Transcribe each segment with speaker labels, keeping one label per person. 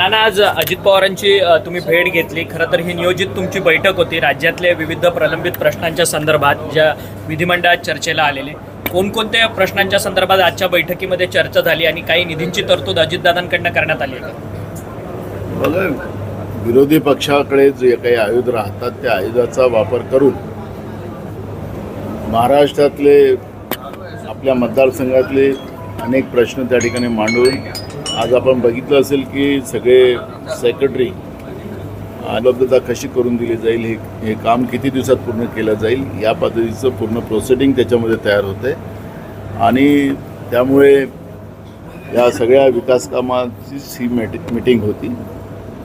Speaker 1: नाना आज अजित पवारांची तुम्ही भेट घेतली. खरं तर ही नियोजित तुमची बैठक होती. राज्यातले विविध प्रलंबित प्रश्नांच्या संदर्भात ज्या विधिमंडळात चर्चेला आलेले कोणकोणत्या प्रश्नांच्या संदर्भात आजच्या बैठकीमध्ये चर्चा झाली आणि काही निधींची तरतूद अजितदादांकडनं करण्यात आली
Speaker 2: बघा विरोधी पक्षाकडे जे काही आयुध राहतात त्या आयुधाचा वापर करून महाराष्ट्रातले आपल्या मतदारसंघातले अनेक प्रश्न त्या ठिकाणी मांडून आज आपण बघितलं असेल की सगळे सेक्रेटरी उपलब्धता कशी करून दिली जाईल हे हे काम किती दिवसात पूर्ण केलं जाईल या पद्धतीचं पूर्ण प्रोसिडिंग त्याच्यामध्ये तयार होते आणि त्यामुळे या सगळ्या विकासकामाचीच ही मेटी मिटिंग होती.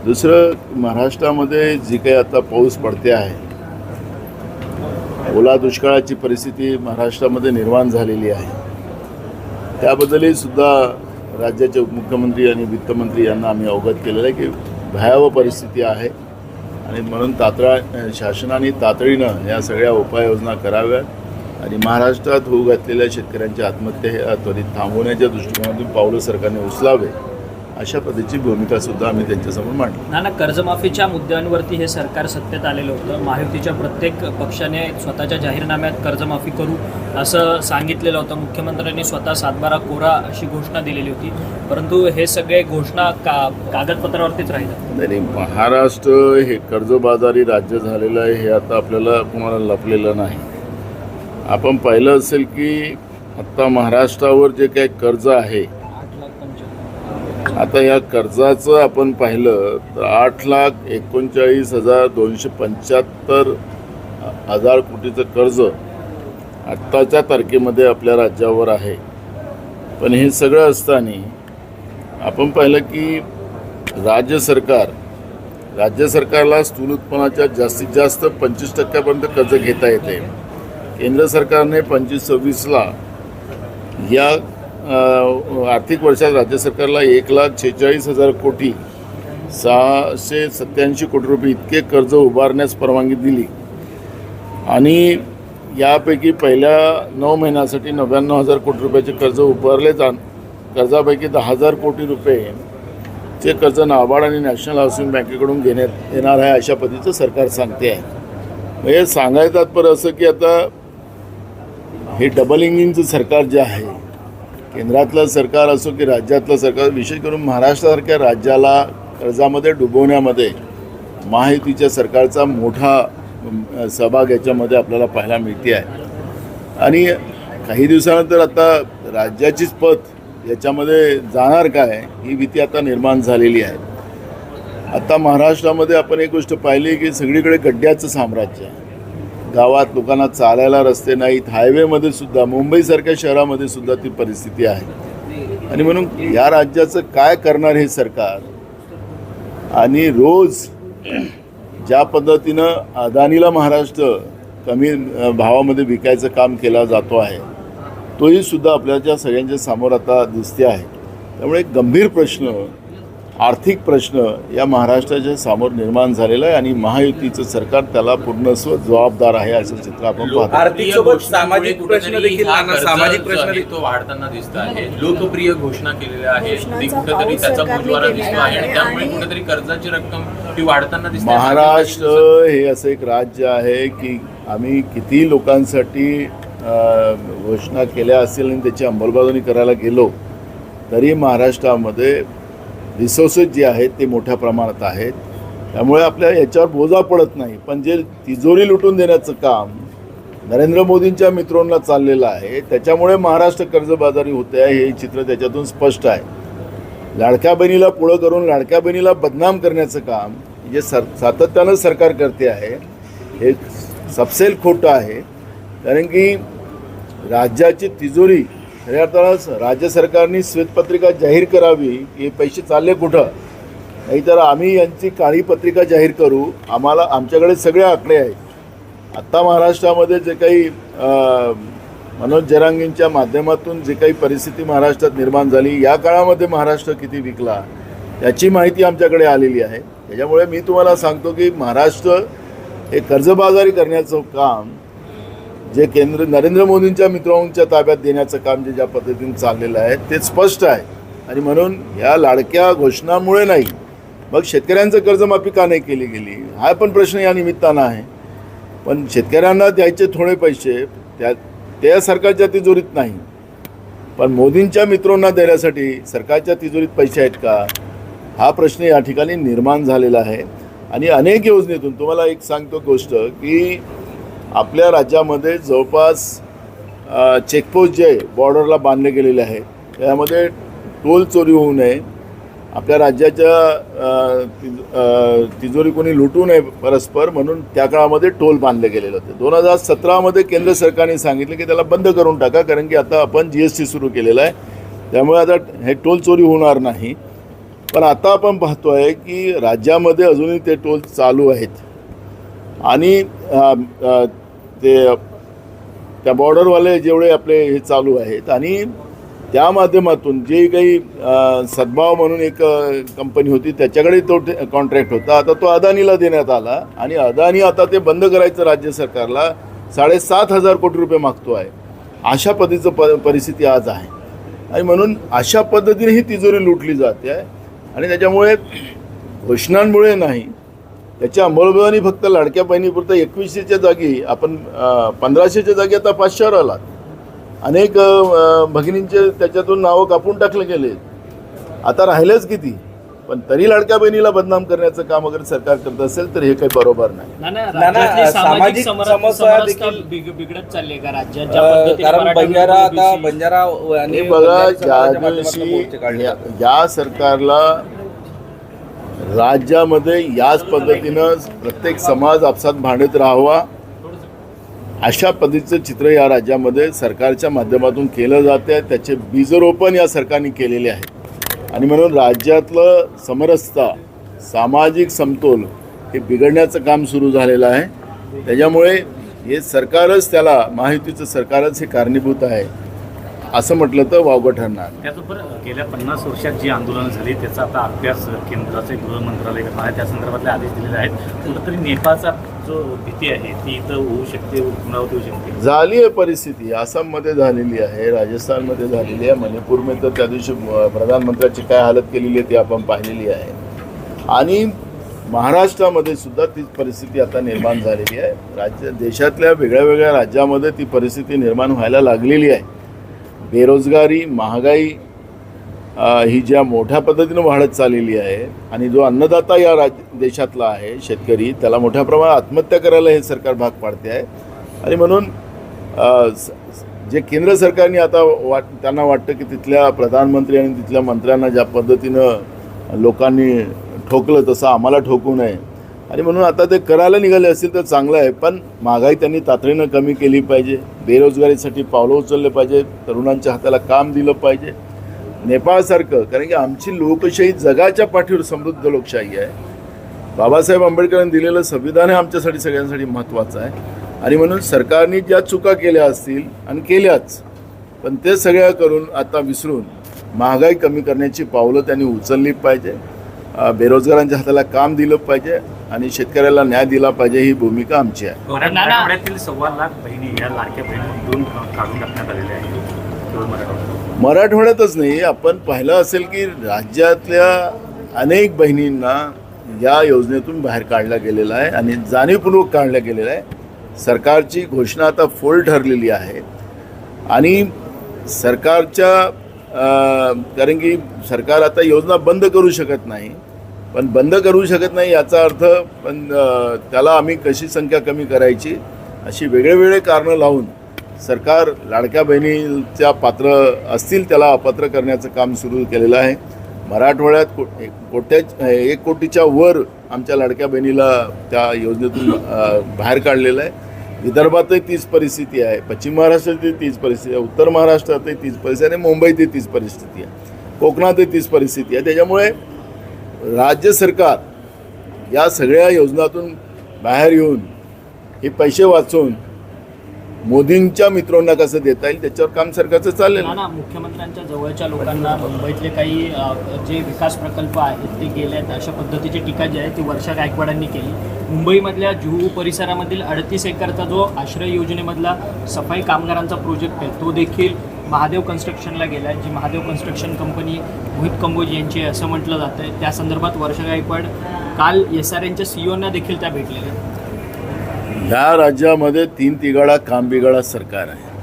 Speaker 2: दुसरं महाराष्ट्रामध्ये जी काही आता पाऊस पडते आहे ओला दुष्काळाची परिस्थिती महाराष्ट्रामध्ये निर्माण झालेली आहे. त्याबद्दलही सुद्धा राज्याचे उपमुख्यमंत्री आणि वित्तमंत्री यांना आम्ही अवगत केलेलं आहे की भयावह परिस्थिती आहे. आणि म्हणून तात्रा शासनाने तातडीनं या सगळ्या उपाययोजना कराव्या आणि महाराष्ट्रात होऊ घातलेल्या शेतकऱ्यांच्या आत्महत्या हे त्वरित थांबवण्याच्या दृष्टिकोनातून पावलं सरकारने उचलावे. अशा पद्धतीची भूमिका सुद्धा आम्ही त्यांच्यासमोर मांडली.
Speaker 1: नाना कर्जमाफीच्या मुद्द्यांवरती हे सरकार सत्तेत आलेलं होतं. महायुतीच्या प्रत्येक पक्षाने स्वतःच्या जाहीरनाम्यात कर्जमाफी करू असं सांगितलेलं होतं. मुख्यमंत्र्यांनी स्वतः सातबारा कोरा अशी घोषणा दिलेली होती. परंतु हे सगळे घोषणा का कागदपत्रावरतीच राहिलं
Speaker 2: नाही नाही, महाराष्ट्र हे कर्जबाजारी राज्य झालेलं आहे हे आता आपल्याला कोणाला लपलेलं नाही. आपण पाहिलं असेल की आत्ता महाराष्ट्रावर जे काही कर्ज आहे आता या कर्जाचं आपण पाहिलं तर आठ लाख एकोणचाळीस हजार दोनशे पंच्याहत्तर हजार कोटीचं कर्ज आत्ताच्या तारखेमध्ये आपल्या राज्यावर आहे. पण हे सगळं असताना आपण पाहिलं की राज्य सरकार राज्य सरकारला स्थूल उत्पन्नाच्या जास्तीत जास्त पंचवीस टक्क्यापर्यंत कर्ज घेता येते. केंद्र सरकारने पंचवीस सव्वीसला या आर्थिक वर्षात राज्य सरकारला एक लाख शेहेचाळीस हजार कोटी सहाशे सत्याऐंशी कोटी रुपये इतके कर्ज उभारण्यास परवानगी दिली. आणि यापैकी पहिल्या नऊ महिन्यासाठी नव्याण्णव हजार कोटी रुपयाचे कर्ज उभारले जाण कर्जापैकी दहा हजार कोटी रुपये चे कर्ज नाबार्ड आणि नॅशनल हाऊसिंग बँकेकडून घेण्यात येणार आहे अशा पद्धतीचं सरकार सांगते आहे. म्हणजे सांगायचं तात्पर्य असं की आता हे डबल इंजिनचं सरकार जे आहे केंद्रातलं सरकार असो की राज्यातलं सरकार विशेष करून महाराष्ट्रासारख्या राज्याला कर्जामध्ये डुबवण्यामध्ये महायुतीच्या सरकारचा मोठा सहभाग याच्यामध्ये आपल्याला पाहायला मिळते आहे. आणि काही दिवसानंतर आता राज्याचीच पत याच्यामध्ये जाणार काय ही भीती आता निर्माण झालेली आहे. आता महाराष्ट्रामध्ये आपण एक गोष्ट पाहिली की सगळीकडे गड्ड्याचं साम्राज्य आहे. गावात लोकांना चालायला रस्ते नाहीत हायवेमध्ये सुद्धा मुंबईसारख्या शहरामध्ये सुद्धा ती परिस्थिती आहे. आणि म्हणून या राज्याचं काय करणार हे सरकार? आणि रोज ज्या पद्धतीनं अदानीला महाराष्ट्र कमी भावामध्ये विकायचं काम केला जातो आहे तोही सुद्धा आपल्याच्या सगळ्यांच्या समोर आता दिसते आहे. त्यामुळे एक गंभीर प्रश्न आर्थिक प्रश्न या महाराष्ट्राच्या समोर निर्माण झालेला आहे आणि महायुतीचं सरकार त्याला पूर्णस्व जबाबदार आहे असं चित्र आपण पाहतो.
Speaker 3: आर्थिक सोबत सामाजिक प्रश्न देखील सामाजिक प्रश्न
Speaker 4: तो वाढताना दिसत आहे. लोकप्रिय घोषणा केलेल्या आहेत. ती कुठेतरी त्याचा बोजवारा दिसतो आहे आणि त्यामुळे कुठेतरी कर्जाची रक्कम ती वाढताना दिसते.
Speaker 2: महाराष्ट्र हे असं एक राज्य आहे की आम्ही किती लोकांसाठी घोषणा केल्या असतील आणि त्याची अंमलबजावणी करायला गेलो तरी महाराष्ट्रामध्ये रिसोर्सेस जे आहेत ते मोठ्या प्रमाणात आहेत. त्यामुळे आपल्या याच्यावर बोजा पडत नाही. पण जे तिजोरी लुटून देण्याचं काम नरेंद्र मोदींच्या मित्रांना चाललेलं आहे त्याच्यामुळे महाराष्ट्र कर्जबाजारी होते आहे हे चित्र त्याच्यातून स्पष्ट आहे. लाडक्या बहिणीला पुढं करून लाडक्या बहिणीला बदनाम करण्याचं काम जे सर सातत्यानं सरकार करते आहे हे सपसेल खोटं आहे. कारण की राज्याची तिजोरी खऱ्या अर्थानं राज्य सरकारने श्वेतपत्रिका जाहीर करावी हे पैसे चालले कुठं? नाहीतर आम्ही यांची काळी पत्रिका जाहीर करू. आम्हाला आमच्याकडे सगळे आकडे आहेत. आत्ता महाराष्ट्रामध्ये जे काही मनोज जरांगींच्या माध्यमातून जे काही परिस्थिती महाराष्ट्रात निर्माण झाली या काळामध्ये महाराष्ट्र किती विकला याची माहिती आमच्याकडे आलेली आहे. त्याच्यामुळे मी तुम्हाला सांगतो की महाराष्ट्र हे कर्जबाजारी करण्याचं काम जे केंद्र नरेंद्र मोदींच्या मित्रांच्या ताब्यात देण्याचं काम जे ज्या पद्धतीने चाललेलं आहे ते स्पष्ट आहे. आणि म्हणून ह्या लाडक्या घोषणामुळे नाही मग शेतकऱ्यांचं कर्जमाफी का नाही केली गेली? हा पण प्रश्न या निमित्तानं आहे. पण शेतकऱ्यांना द्यायचे थोडे पैसे त्या त्या सरकारच्या तिजोरीत नाही. पण मोदींच्या मित्रांना देण्यासाठी सरकारच्या तिजोरीत पैसे आहेत का? हा प्रश्न या ठिकाणी निर्माण झालेला आहे. आणि अनेक योजनेतून तुम्हाला एक सांगतो गोष्ट की आपल्या राज्यामध्ये जवळपास चेकपोस्ट जे आहे बॉर्डरला बांधले गेलेले आहे. त्यामध्ये टोल चोरी होऊ नये. आपल्या राज्याच्या तिजोरी कोणी लुटू नये परस्पर म्हणून त्या काळामध्ये टोल बांधले गेलेले होते. दोन हजार सतरामध्ये केंद्र सरकारने सांगितलं की त्याला बंद करून टाका कारण की आता आपण जी एस टी सुरू केलेलं आहे. त्यामुळे आता हे टोल चोरी होणार नाही. पण आता आपण पाहतो आहे की राज्यामध्ये अजूनही ते टोल चालू आहेत. आणि ते त्या बॉर्डरवाले जेवढे आपले हे चालू आहेत आणि त्या माध्यमातून जे काही सद्भाव म्हणून एक कंपनी होती त्याच्याकडे तो कॉन्ट्रॅक्ट होता. आता तो अदानीला देण्यात आला आणि अदानी आता ते बंद करायचं राज्य सरकारला साडेसात हजार कोटी रुपये मागतो आहे. अशा पद्धतीचं प परिस्थिती आज आहे. आणि म्हणून अशा पद्धतीने ही तिजोरी लुटली जाते आहे. आणि त्याच्यामुळे घोषणांमुळे नाही त्याच्या अंमलबजावणी फक्त लाडक्या बहिणीपुरतं एकवीसशेच्या जागी आपण पंधराशेच्या जागी आता पाचशेवर आलात. अनेक भगिनींचे त्याच्यातून नावं कापून टाकले गेले. आता राहिलेच किती? पण तरी लाडक्या बहिणीला बदनाम करण्याचं काम अगर सरकार करत असेल तर हे काही बरोबर नाही.
Speaker 1: सामाजिक
Speaker 3: समस्या
Speaker 1: बिघडत चालली आहे का राज्यात? ज्या
Speaker 3: अ,
Speaker 1: पद्धतीने
Speaker 3: कारण बंजारा आता बंजारा आणि
Speaker 2: हे बघा ज्या दिवशी. या सरकारला राज्यामध्ये याच पद्धतीनं प्रत्येक समाज आपसात भांडत राहावा. अशा पद्धतीचं चित्र या राज्यामध्ये सरकारच्या माध्यमातून केलं जाते त्याचे बीजरोपण या सरकारने केलेले आहे. आणि म्हणून राज्यातलं समरसता सामाजिक समतोल हे बिघडण्याचं काम सुरू झालेलं आहे. त्याच्यामुळे हे सरकारच त्याला महायुतीचं सरकारच हे कारणीभूत आहे. असं म्हटलं तर वावगं ठरणार.
Speaker 5: त्याचबरोबर गेल्या पन्नास वर्षात जी आंदोलनं झाली त्याचा आता अभ्यास केंद्राचे गृह मंत्रालय करणार आहे. त्या संदर्भातले आदेश दिलेले आहेत. कुठंतरी नेपाळचा जो भीती आहे ती इथं होऊ शकते पुनरावृत्ती होऊ शकते.
Speaker 2: झाली आहे परिस्थिती. आसाममध्ये झालेली आहे राजस्थानमध्ये झालेली आहे मणिपूरमध्ये तर त्या दिवशी प्रधानमंत्र्याची काय हालत केलेली आहे ती आपण पाहिलेली आहे. आणि महाराष्ट्रामध्ये सुद्धा तीच परिस्थिती आता निर्माण झालेली आहे. राज्य देशातल्या वेगळ्या वेगळ्या राज्यामध्ये ती परिस्थिती निर्माण व्हायला लागलेली आहे. बेरोजगारी महागाई ही ज्या मोठ्या पद्धतीनं वाढत चाललेली आहे आणि जो अन्नदाता या राज देशातला आहे शेतकरी त्याला मोठ्या प्रमाणात आत्महत्या करायला हे सरकार भाग पाडते आहे. आणि म्हणून स- जे केंद्र सरकारने आता वाट त्यांना वाटतं की तिथल्या प्रधानमंत्री आणि तिथल्या मंत्र्यांना ज्या पद्धतीनं लोकांनी ठोकलं तसं आम्हाला ठोकू नये. आणि म्हणून आता ते करायला निघाले असतील तर चांगलं आहे पण महागाई त्यांनी तातडीनं कमी केली पाहिजे. बेरोजगारीसाठी पावलं उचलले पाहिजे तरुणांच्या हाताला काम दिलं पाहिजे. नेपाळसारखं कारण की आमची लोकशाही जगाच्या पाठीवर समृद्ध लोकशाही आहे. बाबासाहेब आंबेडकरांनी दिलेलं संविधान हे आमच्यासाठी सगळ्यांसाठी महत्त्वाचं आहे. आणि म्हणून सरकारने ज्या चुका केल्या असतील आणि केल्याच पण ते सगळ्या करून आता विसरून महागाई कमी करण्याची पावलं त्यांनी उचलली पाहिजे. बेरोजगारांच्या हाताला काम दिलं पाहिजे. आणि शेतकऱ्याला न्याय दिला पाहिजे ही भूमिका आमची आहे.
Speaker 5: मराठवाड्यातील सव्वा लाख बहिणी या लाडक्या बहिणीतून काढून टाकण्यात आलेल्या आहेत. केवळ मराठवाड्यात.
Speaker 2: मराठवाड्यातच नाही आपण पाहिलं असेल की राज्यातल्या अनेक बहिणींना या योजनेतून बाहेर काढला गेलेला आहे आणि जाणीवपूर्वक काढला गेलेला आहे. सरकारची घोषणा आता फोल ठरलेली आहे. आणि सरकारच्या कारण की सरकार आता योजना बंद करू शकत नाही. पण बंद करू शकत नाही याचा अर्थ पण त्याला आम्ही कशी संख्या कमी करायची अशी वेगळेवेगळे कारणं लावून सरकार लाडक्या बहिणीच्या पात्र असतील त्याला अपात्र करण्याचं काम सुरू केलेलं आहे. मराठवाड्यात को एक कोट्या एक कोटीच्या वर आमच्या लाडक्या बहिणीला त्या योजनेतून बाहेर काढलेलं आहे. विदर्भातही तीच परिस्थिती आहे पश्चिम महाराष्ट्रातही तीच परिस्थिती आहे उत्तर महाराष्ट्रातही तीच परिस्थिती आहे आणि मुंबईतही तीच परिस्थिती आहे. कोकणातही तीच परिस्थिती आहे. त्याच्यामुळे राज्य सरकार या सगळ्या योजनातून बाहेर येऊन हे पैसे वाचून मोदींच्या मित्रांना कसं देता येईल त्याच्यावर काम सरकारचं चालेल.
Speaker 1: ना मुख्यमंत्र्यांच्या जवळच्या लोकांना मुंबईतले काही जे विकास प्रकल्प आहेत ते गेले आहेत अशा पद्धतीची टीका जी आहे ती वर्षा गायकवाडांनी केली. मुंबईमधल्या जुहू परिसरामधील अडतीस एकरचा जो आश्रय योजनेमधला सफाई कामगारांचा प्रोजेक्ट आहे तो देखील महादेव कन्स्ट्रक्शनला गेला आहे जी महादेव कन्स्ट्रक्शन कंपनी मोहित कंबोज यांची असं म्हटलं जातं आहे त्या संदर्भात वर्षा गायकवाड काल एस आर एनच्या सीईओना देखील त्या भेटलेल्या आहेत.
Speaker 2: ह्या राज्यामध्ये तीन तिघाडा काम बिगाडा सरकार आहे.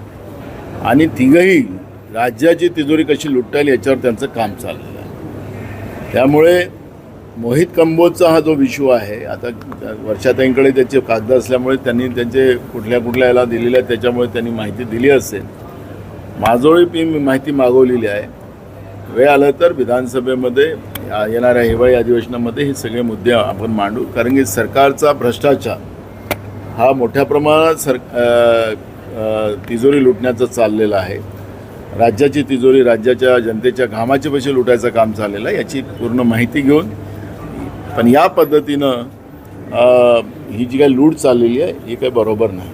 Speaker 2: आणि तिघही राज्याची तिजोरी कशी लुटता याच्यावर त्यांचं काम चाललेलं आहे. त्यामुळे मोहित कंबोजचा हा जो विषू आहे आता वर्षाताईंकडे त्याचे कागद असल्यामुळे त्यांनी त्यांचे कुठल्या कुठल्या याला दिलेले त्याच्यामुळे त्यांनी माहिती दिली असेल. माझोळी मी माहिती मागवलेली आहे. वेळ आलं तर विधानसभेमध्ये येणाऱ्या हिवाळी अधिवेशनामध्ये हे सगळे मुद्दे आपण मांडू कारण की सरकारचा भ्रष्टाचार हा मोठ्या प्रमाणात सर तिजोरी लुटण्याचं चाललेलं आहे. राज्याची तिजोरी राज्याच्या जनतेच्या घामाचे पैसे लुटायचं काम चाललेलं आहे याची पूर्ण माहिती घेऊन. पण या पद्धतीनं ही जी काही लूट चाललेली आहे ही काही बरोबर नाही.